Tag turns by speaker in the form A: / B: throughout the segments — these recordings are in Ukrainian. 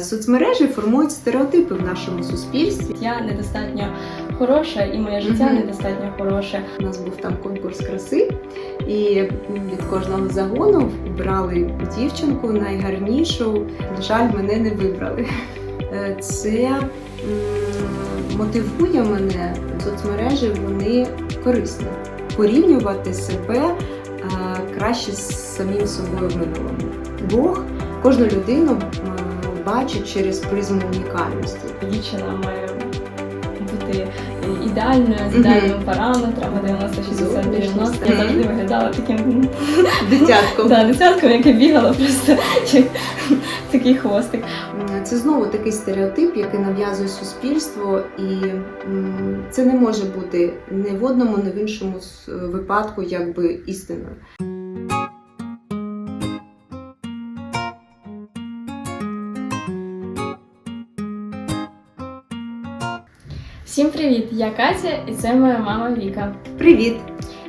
A: Соцмережі формують стереотипи в нашому суспільстві.
B: Я недостатньо хороша, і моє життя
A: Мгм.
B: недостатньо хороше.
A: У нас був там конкурс краси, і від кожного загону брали дівчинку найгарнішу. На жаль, мене не вибрали. Е, Це мотивує мене. Соцмережі вони корисні. Порівнювати себе е, краще з самим собою в минулому. Бог кожну людину бачить через призму унікальності.
B: Дівчина має бути ідеальною, з
A: Мгм.
B: ідеальними параметрами 90 60 90 Я завжди виглядала таким
A: Дитятком.
B: да, десятком, яке бігало просто такий хвостик.
A: Це знову такий стереотип, який нав'язує суспільство, і це не може бути ні в одному, ні в іншому випадку якби істиною.
B: Всім привіт! Я Катя, і це моя мама Віка.
A: Привіт!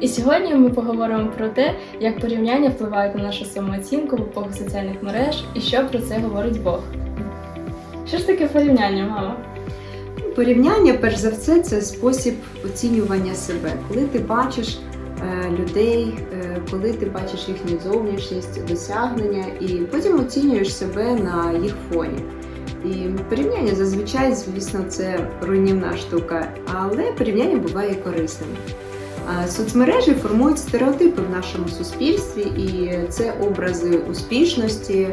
B: І сьогодні ми поговоримо про те, як порівняння впливають на нашу самооцінку в епоху соціальних мереж і що про це говорить Бог. Що ж таке порівняння, мама?
A: Порівняння, перш за все, це спосіб оцінювання себе. Коли ти бачиш е, людей, е, коли ти бачиш їхню зовнішність, досягнення, і потім оцінюєш себе на їх фоні. І порівняння зазвичай, звісно, це руйнівна штука, але порівняння буває корисним. Соцмережі формують стереотипи в нашому суспільстві, і це образи успішності,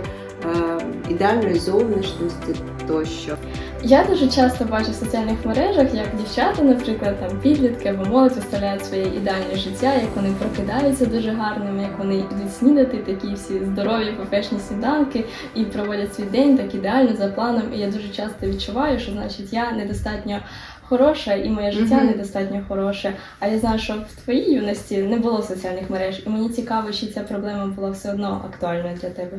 A: ідеальної зовнішності тощо.
B: Я дуже часто бачу в соціальних мережах, як дівчата, наприклад, там підлітки або молодь виставляють своє ідеальне життя, як вони прокидаються дуже гарними, як вони йдуть снідати, такі всі здорові пефешні сніданки і проводять свій день так ідеально за планом. І я дуже часто відчуваю, що значить я недостатньо хороша, і моє життя
A: Мгм.
B: недостатньо хороше. А я знаю, що в твоїй юності не було соціальних мереж, і мені цікаво, чи ця проблема була все одно актуальною для тебе.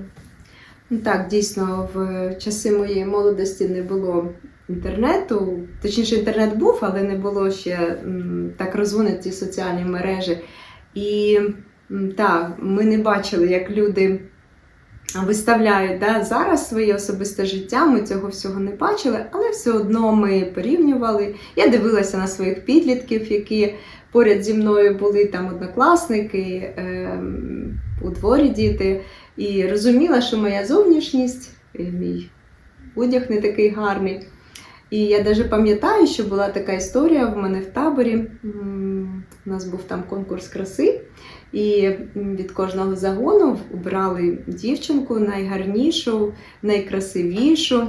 A: Ну так, дійсно, в часи моєї молодості не було інтернету. Точніше, інтернет був, але не було ще так розвинуті соціальні мережі. І так, ми не бачили, як люди виставляють да, зараз своє особисте життя. Ми цього всього не бачили, але все одно ми порівнювали. Я дивилася на своїх підлітків, які поряд зі мною були там однокласники, ем, у дворі діти. І розуміла, що моя зовнішність, мій одяг не такий гарний. І я навіть пам'ятаю, що була така історія в мене в таборі. У нас був там конкурс краси, і від кожного загону обрали дівчинку найгарнішу, найкрасивішу.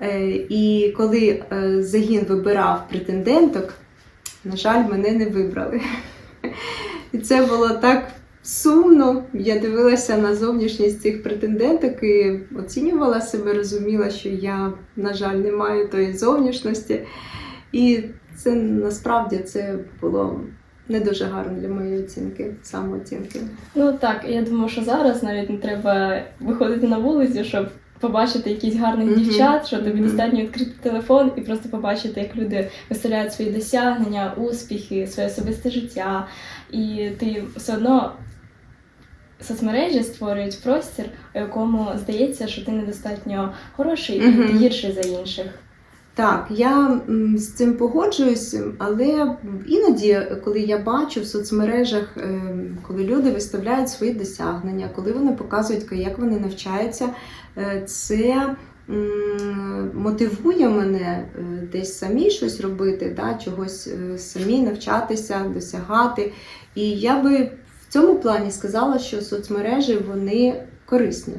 A: Е, І коли е, загін вибирав претенденток, на жаль, мене не вибрали. І це було так сумно. Я дивилася на зовнішність цих претенденток і оцінювала себе, розуміла, що я, на жаль, не маю тої зовнішності. І це насправді це було не дуже гарно для моєї оцінки, самооцінки.
B: Ну так, я думаю, що зараз навіть не треба виходити на вулицю, щоб побачити якісь гарних
A: Мгм.
B: дівчат, що тобі
A: Мгм.
B: достатньо відкрити телефон і просто побачити, як люди виставляють свої досягнення, успіхи, своє особисте життя. І ти все одно соцмережі створюють простір, у якому здається, що ти недостатньо хороший і ти гірший за інших.
A: Так, я з цим погоджуюсь, але іноді, коли я бачу в соцмережах, ем, коли люди виставляють свої досягнення, коли вони показують, як вони навчаються, е, це мотивує мене е, десь самі щось робити, да, чогось е, самі навчатися, досягати. І я би цьому плані сказала, що соцмережі вони корисні.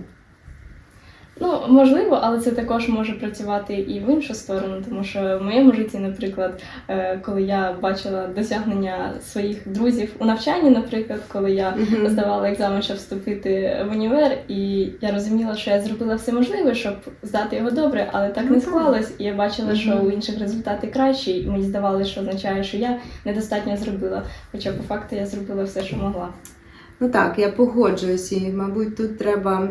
B: Ну, можливо, але це також може працювати і в іншу сторону, тому що в моєму житті, наприклад, е, коли я бачила досягнення своїх друзів у навчанні, наприклад, коли я здавала екзамен, щоб вступити в універ, і я розуміла, що я зробила все можливе, щоб здати його добре, але так
A: Ну,
B: не склалось. І я бачила, що у інших результати кращі, і мені здавалося, що означає, що я недостатньо зробила. Хоча по факту я зробила все, що могла.
A: Ну так, я погоджуюсь, і, мабуть, тут треба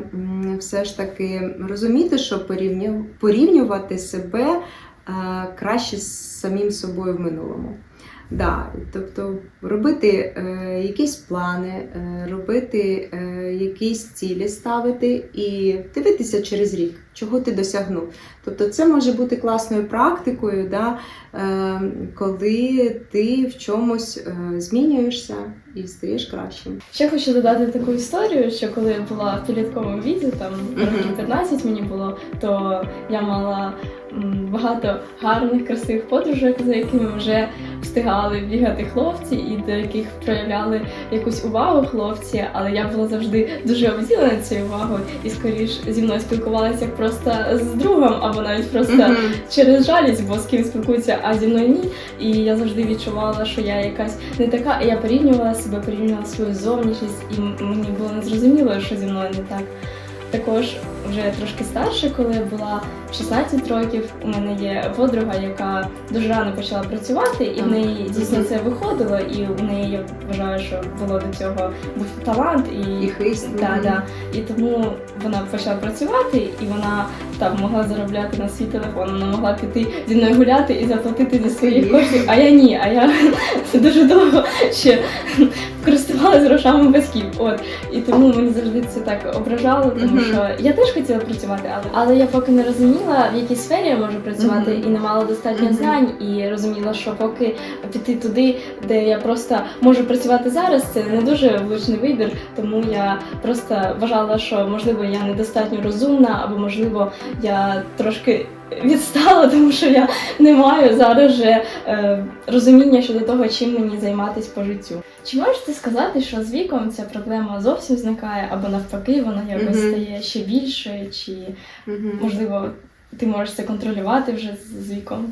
A: все ж таки розуміти, що порівню- порівнювати себе е, краще з самим собою в минулому. Да, тобто робити е, якісь плани, е, робити е, якісь цілі ставити і дивитися через рік. Чого ти досягнув. Тобто це може бути класною практикою, да, е, коли ти в чомусь е, змінюєшся і стаєш кращим.
B: Ще хочу додати таку історію, що коли я була в підлітковому віці, там років 15 мені було, то я мала багато гарних, красивих подружок, за якими вже встигали бігати хлопці, і до яких проявляли якусь увагу хлопці, але я була завжди дуже обділена цією увагою і скоріш зі мною спілкувалася як просто з другом, або навіть просто
A: Мгм.
B: через жалість, бо з ким спілкуються, а зі мною ні. І я завжди відчувала, що я якась не така, і я порівнювала себе, порівнювала свою зовнішність, і мені було незрозуміло, що зі мною не так. Також вже трошки старше, коли я була 16 років, у мене є подруга, яка дуже рано почала працювати, і в неї дійсно це виходило, і у неї я вважаю, що було до цього був талант і
A: І хист.
B: Да, да. І тому вона почала працювати, і вона там могла заробляти на свій телефон. Вона могла піти зі мною гуляти і заплатити зі своїх коштів. А я ні. А я дуже довго ще користувалася грошами батьків. От і тому мені завжди це так ображало, тому що я теж хотіла працювати, але але я поки не розуміла, в якій сфері я можу працювати,
A: Мгм.
B: і не мала достатньо
A: Мгм.
B: знань, і розуміла, що поки піти туди, де я просто можу працювати зараз, це не дуже влучний вибір. Тому я просто вважала, що можливо я недостатньо розумна, або можливо я трошки відстала, тому що я не маю зараз вже е, розуміння щодо того, чим мені займатися по життю. Чи можеш ти сказати, що з віком ця проблема зовсім зникає, або навпаки, вона якось
A: Мгм.
B: стає ще більшою, чи
A: Мгм.
B: можливо ти можеш це контролювати вже з- з віком?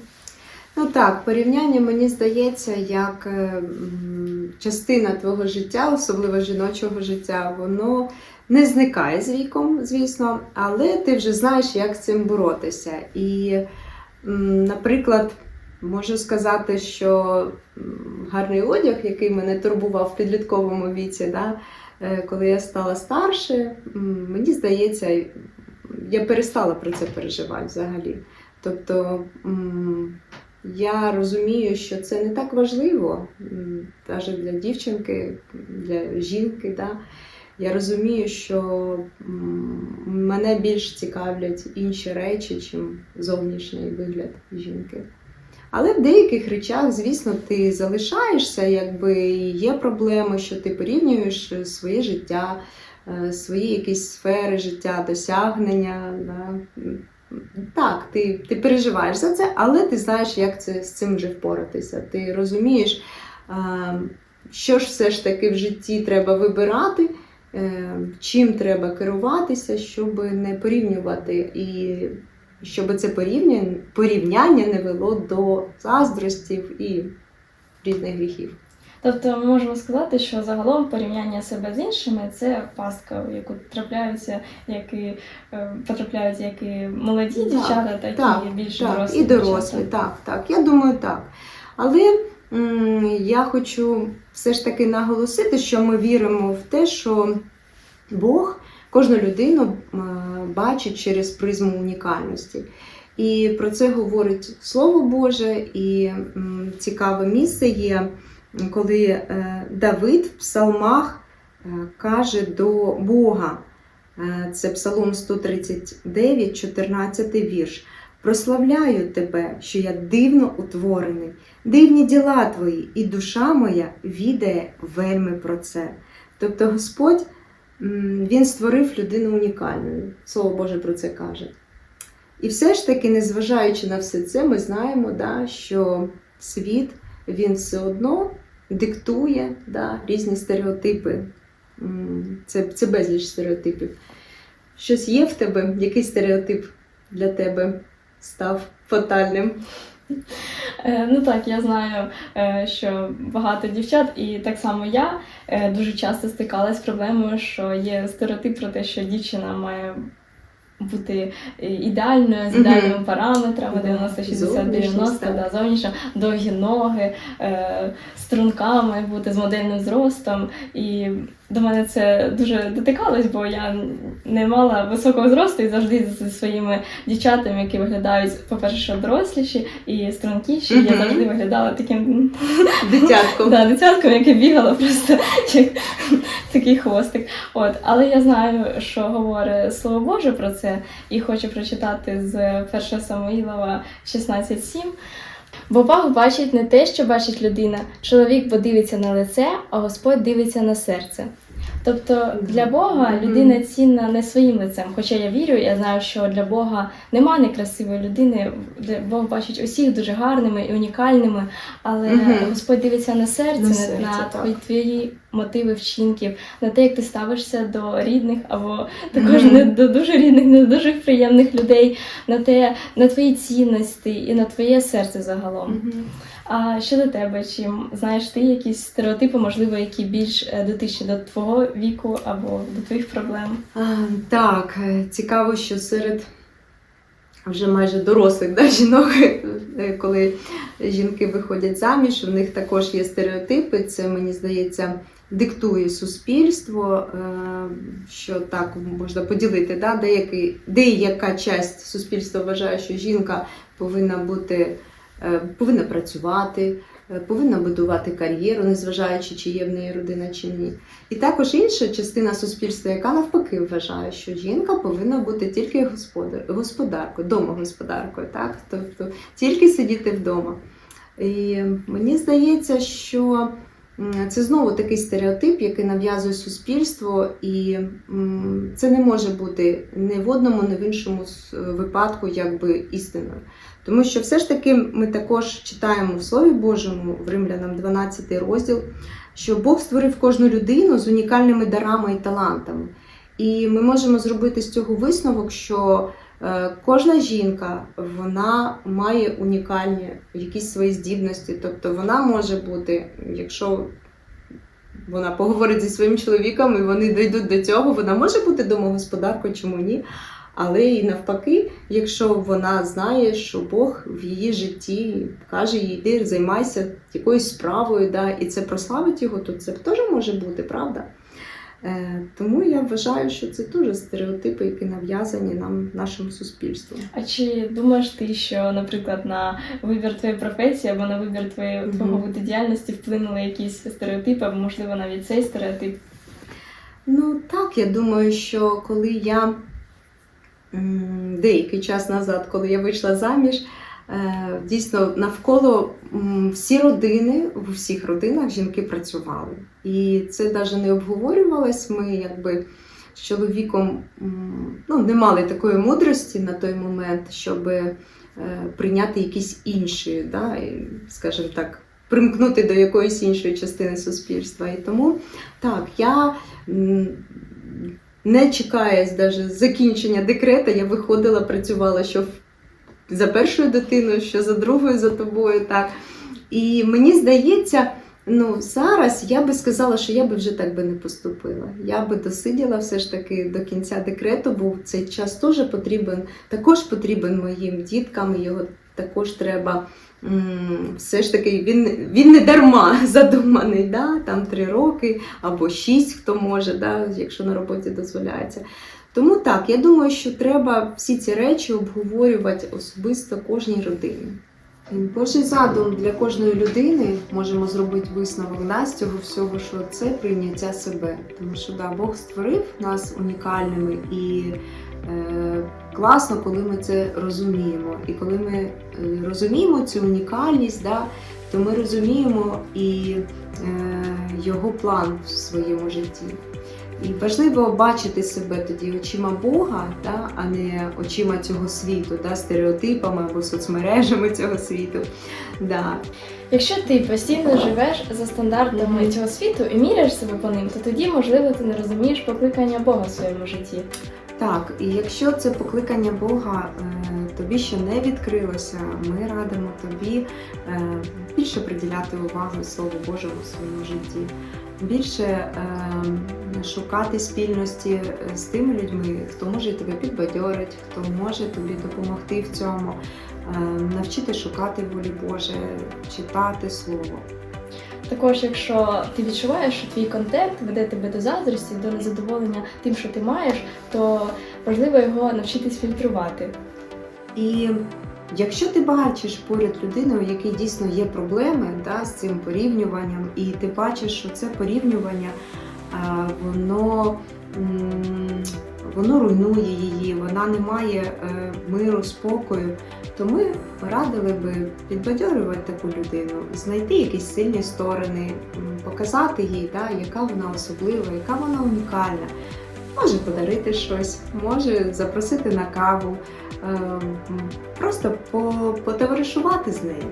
A: Ну так, порівняння мені здається, як е, частина твого життя, особливо жіночого життя, воно не зникає з віком, звісно, але ти вже знаєш, як з цим боротися. І, наприклад, можу сказати, що гарний одяг, який мене турбував в підлітковому віці, да, е, коли я стала старше, мені здається, я перестала про це переживати взагалі. Тобто. я розумію, що це не так важливо, навіть для дівчинки, для жінки. Да? Я розумію, що мене більш цікавлять інші речі, чим зовнішній вигляд жінки. Але в деяких речах, звісно, ти залишаєшся, якби є проблеми, що ти порівнюєш своє життя, е, свої якісь сфери життя, досягнення. Да? Так, ти, ти переживаєш за це, але ти знаєш, як це, з цим вже впоратися. Ти розумієш, що ж все ж таки в житті треба вибирати, е, чим треба керуватися, щоб не порівнювати, і щоб це порівняння, порівняння не вело до заздростів і різних гріхів.
B: Тобто ми можемо сказати, що загалом порівняння себе з іншими це пастка, в яку трапляються, як і е, потрапляють як і молоді
A: Так,
B: дівчата, так,
A: так,
B: і більш
A: Так,
B: дорослі.
A: і дорослі,
B: дівчата.
A: так, так. Я думаю, так. Але я хочу все ж таки наголосити, що ми віримо в те, що Бог кожну людину е, бачить через призму унікальності. І про це говорить Слово Боже, і цікаве місце є, коли е, Давид в псалмах е, каже до Бога. Це Псалом 139, 14 вірш. Прославляю тебе, що я дивно утворений, дивні діла твої, і душа моя відає вельми про це. Тобто Господь Він створив людину унікальною. Слово Боже про це каже. І все ж таки, незважаючи на все це, ми знаємо, да, що світ він все одно диктує да, різні стереотипи. Це, це безліч стереотипів. Щось є в тебе, який стереотип для тебе став фатальним?
B: Е, Ну так, я знаю, е, що багато дівчат, і так само я е, дуже часто стикалась з проблемою, що є стереотип про те, що дівчина має бути ідеальною, з ідеальними параметрами,
A: Да,
B: 90, 60,
A: зовнішність,
B: 90, да, зовнішня, довгі ноги, струнка має бути з модельним зростом. І до мене це дуже дотикалось, бо я не мала високого зросту і завжди зі своїми дівчатами, які виглядають, по-перше, що доросліші і стрункіші, я завжди виглядала таким
A: Дитятком.
B: да, дитятком, яке бігало просто як такий хвостик. От, але я знаю, що говорить Слово Боже про це, і хочу прочитати з 1 Самуїлова 16.7. Бо Бог бачить не те, що бачить людина. Чоловік бо дивиться на лице, а Господь дивиться на серце. Тобто для Бога людина цінна не своїм лицем. Хоча я вірю, я знаю, що для Бога нема некрасивої людини, де Бог бачить усіх дуже гарними і унікальними, але. Господь дивиться на серце,
A: На серце,
B: на твої, твої мотиви вчинків, на те, як ти ставишся до рідних, або також не до дуже рідних, не до дуже приємних людей, на те, на твої цінності і на твоє серце загалом. А щодо тебе, чи знаєш ти якісь стереотипи, можливо, які більш е, дотичні до твого віку або до твоїх проблем?
A: А, Так, е, цікаво, що серед вже майже дорослих да, жінок, е, коли жінки виходять заміж, у них також є стереотипи. Це, мені здається, диктує суспільство, е, що так можна поділити. Да, деякий, деяка часть суспільства вважає, що жінка повинна бути, е, повинна працювати. Е, Повинна будувати кар'єру, незважаючи, чи є в неї родина чи ні. І також інша частина суспільства, яка навпаки вважає, що жінка повинна бути тільки господар, господаркою, домогосподаркою, так? тобто тільки сидіти вдома. І мені здається, що це знову такий стереотип, який нав'язує суспільство, і це не може бути ні в одному, ні в іншому випадку якби істиною. Тому що все ж таки ми також читаємо в Слові Божому в Римлянам 12 розділ, що Бог створив кожну людину з унікальними дарами і талантами. І ми можемо зробити з цього висновок, що е, кожна жінка вона має унікальні якісь свої здібності. Тобто вона може бути, якщо вона поговорить зі своїм чоловіком і вони дійдуть до цього, вона може бути домогосподаркою, чому ні? Але і навпаки, якщо вона знає, що Бог в її житті каже їй, йди, займайся якоюсь справою, да, і це прославить його, то це теж може бути, правда? Е, тому я вважаю, що це теж стереотипи, які нав'язані нам нашому суспільству.
B: А чи думаєш ти, що, наприклад, на вибір твоєї професії або на вибір твоєї твого виду діяльності вплинули якісь стереотипи, або можливо навіть цей стереотип?
A: Ну так, я думаю, що коли я деякий час назад, коли я вийшла заміж, дійсно навколо всі родини, в усіх родинах жінки працювали. І це навіть не обговорювалось. Ми якби з чоловіком ну, не мали такої мудрості на той момент, щоб е, прийняти якісь інші, да, скажімо так, примкнути до якоїсь іншої частини суспільства. І тому так, я не чекаючи закінчення декрета, я виходила, працювала що в- за першою дитиною, що за другою за тобою. Так. І мені здається, ну зараз я би сказала, що я би вже так би не поступила. Я би досиділа все ж таки до кінця декрету, бо цей час теж потрібен, також потрібен моїм діткам, його також треба. Все ж таки, він, він не дарма задуманий, да? там три роки або шість, хто може, да? якщо на роботі дозволяється. Тому так, я думаю, що треба всі ці речі обговорювати особисто кожній родині. Божий задум для кожної людини можемо зробити висновок з цього всього, що це прийняття себе. Тому що да, Бог створив нас унікальними і е, класно, коли ми це розуміємо. І коли ми е, розуміємо цю унікальність, да, то ми розуміємо і е, його план в своєму житті. І важливо бачити себе тоді очима Бога, да, а не очима цього світу, да, стереотипами або соцмережами цього світу. Да.
B: Якщо ти постійно живеш за стандартами
A: Мгм.
B: цього світу і міряєш себе по ним, то тоді, можливо, ти не розумієш покликання Бога в своєму житті.
A: Так, і якщо це покликання Бога е, тобі ще не відкрилося, ми радимо тобі е, більше приділяти увагу Слову Божому в своєму житті, більше е, шукати спільності е, з тими людьми, хто може тебе підбадьорити, хто може тобі допомогти в цьому, е, навчити шукати волі Боже, читати Слово.
B: Також, якщо ти відчуваєш, що твій контент веде тебе до заздрості, до незадоволення тим, що ти маєш, то важливо його навчитись фільтрувати.
A: І якщо ти бачиш поряд людину, у якій дійсно є проблеми да, з цим порівнюванням, і ти бачиш, що це порівнювання воно, воно руйнує її, вона не має е, миру, спокою, то ми радили би підбадьорювати таку людину, знайти якісь сильні сторони, показати їй, да, яка вона особлива, яка вона унікальна. Може подарити щось, може запросити на каву, просто по- потоваришувати з нею.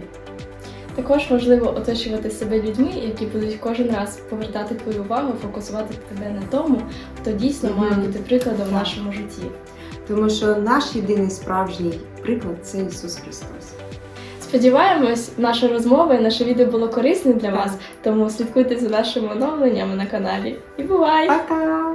B: Також важливо оточувати себе людьми, які будуть кожен раз повертати твою увагу, фокусувати тебе на тому, хто дійсно має бути прикладом в нашому житті.
A: Тому що наш єдиний справжній приклад це Ісус Христос.
B: Сподіваємось, наша розмова і наше відео було корисним для вас, тому слідкуйте за нашими оновленнями на каналі. І бувай!
A: Пока!